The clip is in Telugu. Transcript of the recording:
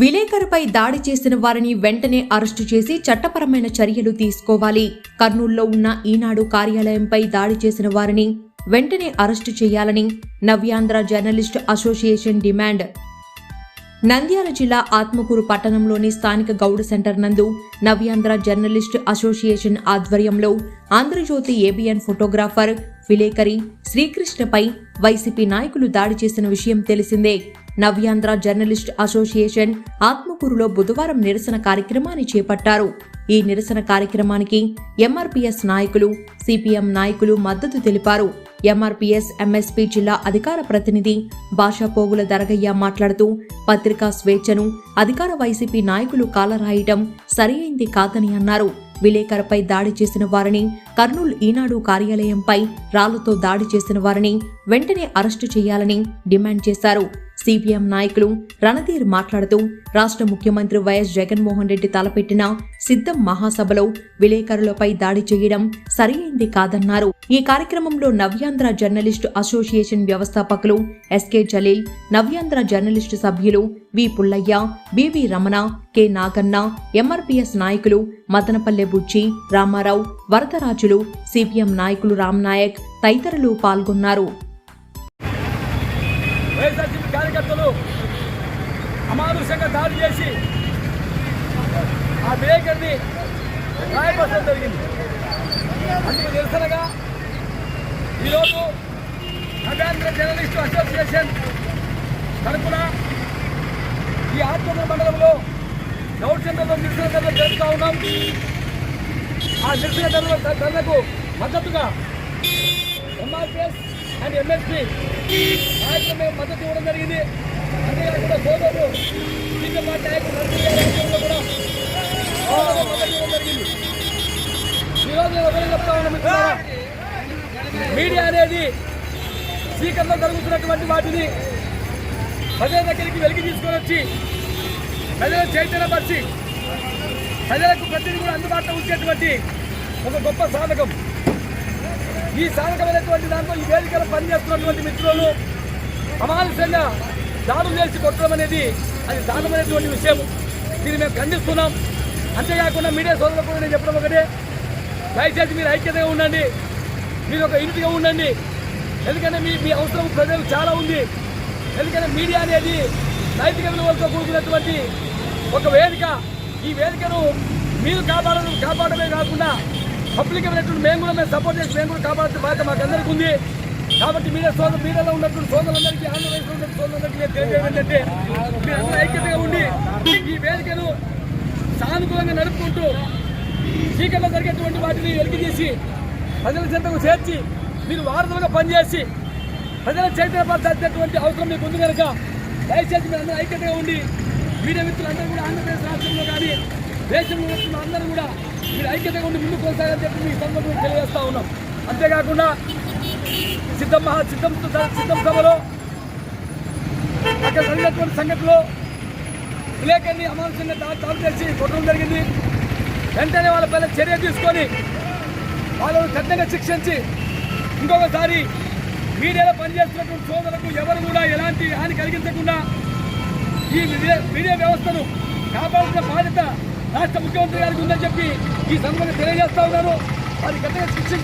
విలేకరుపై దాడి చేసిన వారిని వెంటనే అరెస్టు చేసి చట్టపరమైన చర్యలు తీసుకోవాలి. కర్నూల్లో ఉన్న ఈనాడు కార్యాలయంపై దాడి చేసిన వారిని వెంటనే అరెస్టు చేయాలని Navyandhra journalist association demand. Nandyal జిల్లా ఆత్మకూరు పట్టణంలోని స్థానిక గౌడ సెంటర్ నందు నవ్యాంధ్ర జర్నలిస్ట్ అసోసియేషన్ ఆధ్వర్యంలో ఆంధ్రజ్యోతి ఏబిఎన్ ఫోటోగ్రాఫర్ విలేకరి శ్రీకృష్ణపై వైసీపీ నాయకులు దాడి చేసిన విషయం తెలిసిందే. నవ్యాంధ్ర జర్నలిస్ట్ అసోసియేషన్ ఆత్మకూరులో బుధవారం నిరసన కార్యక్రమాన్ని చేపట్టారు. ఈ నిరసన కార్యక్రమానికి ఎంఆర్పీఎస్ నాయకులు సిపిఎం నాయకులు మద్దతు తెలిపారు. ఎంఆర్పీఎస్ ఎంఎస్పీ జిల్లా అధికార ప్రతినిధి భాషా పోగుల దరగయ్య మాట్లాడుతూ పత్రికా స్వేచ్ఛను అధికార వైసీపీ నాయకులు కాలరాయటం సరియైంది కాదని అన్నారు. విలేకరుపై దాడి చేసిన వారిని కర్నూలు ఈనాడు కార్యాలయంపై రాళ్ళతో దాడి చేసిన వారిని వెంటనే అరెస్టు చేయాలని డిమాండ్ చేశారు. సిపిఎం నాయకులు రణధీర్ మాట్లాడుతూ రాష్ట్ర ముఖ్యమంత్రి వైఎస్ జగన్మోహన్ రెడ్డి తలపెట్టిన సిద్ధం మహాసభలో విలేకరులపై దాడి చేయడం సరియైంది కాదన్నారు. ఈ కార్యక్రమంలో నవ్యాంధ్ర జర్నలిస్టు అసోసియేషన్ వ్యవస్థాపకులు S K Jaleel Navyandhra journalist సభ్యులు V Pullaiah B V Ramana K Naganna M R P S నాయకులు Madanapalle Buchchi Ramarao Varadarajulu C P M నాయకులు రామ్ నాయక్ తదితరులు పాల్గొన్నారు. వైఎస్ఆర్సీపీ కార్యకర్తలు అమానుషంగా దాడి చేసి ఆ బేకర్ని గాయపరచడం జరిగింది. అందుకు నిరసనగా ఈరోజు నవ్యాంధ్ర జర్నలిస్టు అసోసియేషన్ తరఫున ఈ ఆత్మూరు మండలంలో గౌడ్ నిరసన ధరలు జరుపుతూ ఉన్నాం. ఆ నిరసన ధరల ధరలకు మద్దతుగా ఎంఆర్పిఎస్ అండ్ ఎంఎస్పీ నాయకులు మేము మద్దతు ఇవ్వడం జరిగింది. అంతేకాకుండా సోదరులు సీనియర్ పార్టీ నాయకులు మంత్రి కూడా మద్దతు ఇవ్వడం జరిగింది. ఈరోజు నేను చెప్తా మీడియా అనేది స్వీకరణలో జరుగుతున్నటువంటి వాటిని ప్రజల దగ్గరికి వెలికి తీసుకొని వచ్చి ప్రజల చైతన్యపరిచి ప్రజలకు ప్రతిదీ కూడా అందుబాటులో ఉంచేటువంటి ఒక గొప్ప సాధకం. ఈ సాధకమైనటువంటి దాంట్లో ఈ వేదికలో పనిచేస్తున్నటువంటి మిత్రులను అమానుషంగా దాడులు చేసి కొట్టడం అనేది అది దారుణమైనటువంటి విషయం. దీన్ని మేము ఖండిస్తున్నాం. అంతేకాకుండా మీడియా సోదరులకు కూడా నేను చెప్పడం ఒకటే. దయచేసి మీరు ఐక్యతగా ఉండండి. మీరు ఒక ఇంటిగా ఉండండి. ఎందుకంటే మీ మీ అవసరం ప్రజలు చాలా ఉంది. ఎందుకంటే మీడియా అనేది నైతిక విలువలతో కూడుకున్నటువంటి ఒక వేదిక. ఈ వేదికను మీరు కాపాడడం కాపాడమే కాకుండా పబ్లిక్ అయినటువంటి మేము కూడా మేము సపోర్ట్ చేసి మేము కూడా కాపాడాల్సిన బాధ్యత మాకు అందరికీ ఉంది. కాబట్టి మీడియా సోదరు మీడియాలో ఉన్నటువంటి సోదరులందరికీ ఆంధ్రప్రదేశ్లో ఉన్న సోదరులందరికీ నేను తెలియజేయడం ఏంటంటే మీరు అందరూ ఐక్యతగా ఉండి ఈ వేదికను సానుకూలంగా నడుపుకుంటూ చీకట్లో జరిగేటువంటి వాటిని వెలికి తీసి ప్రజల చెంతకు చేర్చి మీరు వారధులుగా పనిచేసి ప్రజల చైతన్యపరచేటువంటి అవసరం మీకు ఉంది కనుక దయచేసి మీరు అందరూ ఐక్యతగా ఉండి మీడియా మిత్రులందరూ కూడా ఆంధ్రప్రదేశ్ రాష్ట్రంలో కానీ దేశంలో అందరూ కూడా మీరు ఐక్యతగా ఉండి ముందు కొనసాగని చెప్పి మీ సందర్భంగా తెలియజేస్తా ఉన్నాం. అంతేకాకుండా సిద్ధం మహా సిద్ధం సిద్ధం సభలో అక్కడ జరిగినటువంటి సంఘటనలో విలేకరిని అమానుషంగా దాడి చేసి కొట్టడం జరిగింది. వెంటనే వాళ్ళపైన చర్య తీసుకొని వాళ్ళను కఠినంగా శిక్షించి ఇంకొకసారి మీడియాలో పనిచేస్తున్నటువంటి సోదరులకు ఎవరు కూడా ఎలాంటి హాని కలిగించకుండా ఈ మీడియా మీడియా వ్యవస్థను కాపాడుతున్న బాధ్యత రాష్ట్ర ముఖ్యమంత్రి గారికి ఉందని చెప్పి ఈ సందర్భంగా తెలియజేస్తా ఉన్నారు. వారి గతంగా శిక్షించారు